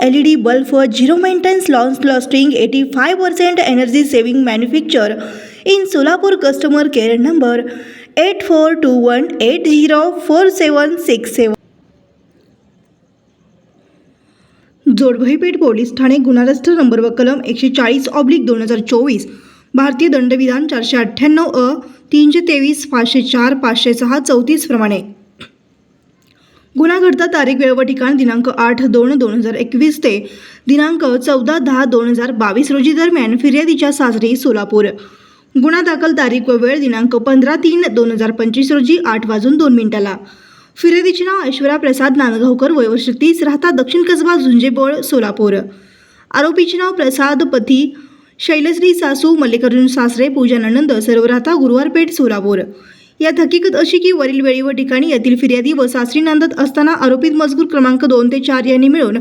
L E D bulb for zero maintenance customer lasting 85% energy saving manufacture. In Solapur customer care number 8421804767 Jodbhavipeth police Thane गुन्हा number व कलम एकशे चाळीस oblique दोन हजार चोवीस. भारतीय दंडविधान चारशे अठ्ठ्याण्णव अ तीनशे तेवीस पाचशे चार पाचशे सहा चौतीस प्रमाणे. गुन्हा घडता तारीख वेळ व ठिकाण दिनांक आठ दोन दोन हजार एकवीस ते दिनांक चौदा दहा दोन हजार बावीस रोजी दरम्यान फिर्यादीच्या साजरी सोलापूर. गुन्हा दाखल तारीख व वेळ दिनांक पंधरा तीन दोन हजार पंचवीस रोजी आठ वाजून दोन मिनिटाला. फिर्यादीचे नाव ऐश्वर्या प्रसाद नांदगावकर वयवर्ष तीस राहता दक्षिण कसबा झुंजेबोळ सोलापूर. आरोपीचे नाव प्रसाद पती शैलश्री सासू मल्लिकार्जुन सासरे पूजा ननंद सर्व राहता गुरुवारपेठ सोलापूर. यात हकीकत अशी की वरील वेळी व ठिकाणी येथील फिर्यादी व सासरी नांदत असताना आरोपित मजकूर क्रमांक दोन ते चार यांनी मिळून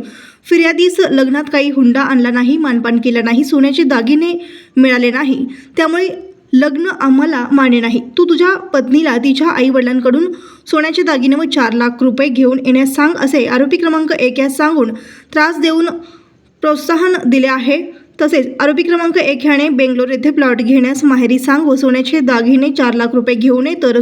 फिर्यादीस लग्नात काही हुंडा आणला नाही मानपान केला नाही सोन्याचे दागिने मिळाले नाही. त्यामुळे लग्न आम्हाला मान्य नाही. तू तुझ्या पत्नीला तिच्या आईवडिलांकडून सोन्याचे दागिने व चार लाख रुपये घेऊन येण्यास सांग असे आरोपी क्रमांक एक यास सांगून त्रास देऊन प्रोत्साहन दिले आहे. तसेच आरोपी क्रमांक एक ह्याने बेंगलोर येथे प्लॉट घेण्यास माहेरी सांग व सोन्याचे दागिने चार लाख रुपये घेऊन ये तर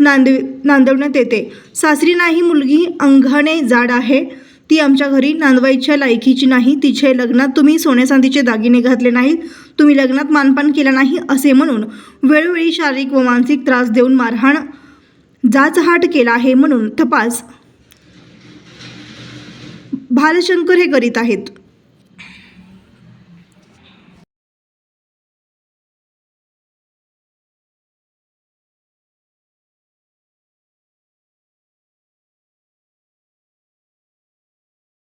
नांदव नांदवण्यात येते. सासरी नाही मुलगी अंघाने जाड आहे. ती आमच्या घरी नांदवायच्या लायकीची नाही. तिचे लग्नात तुम्ही सोन्यासांदीचे दागिने घातले नाहीत. तुम्ही लग्नात मानपान केला नाही असे म्हणून वेळोवेळी शारीरिक व मानसिक त्रास देऊन मारहाण जाचहाट केला आहे म्हणून तपास. भालशंकर हे करीत आहेत.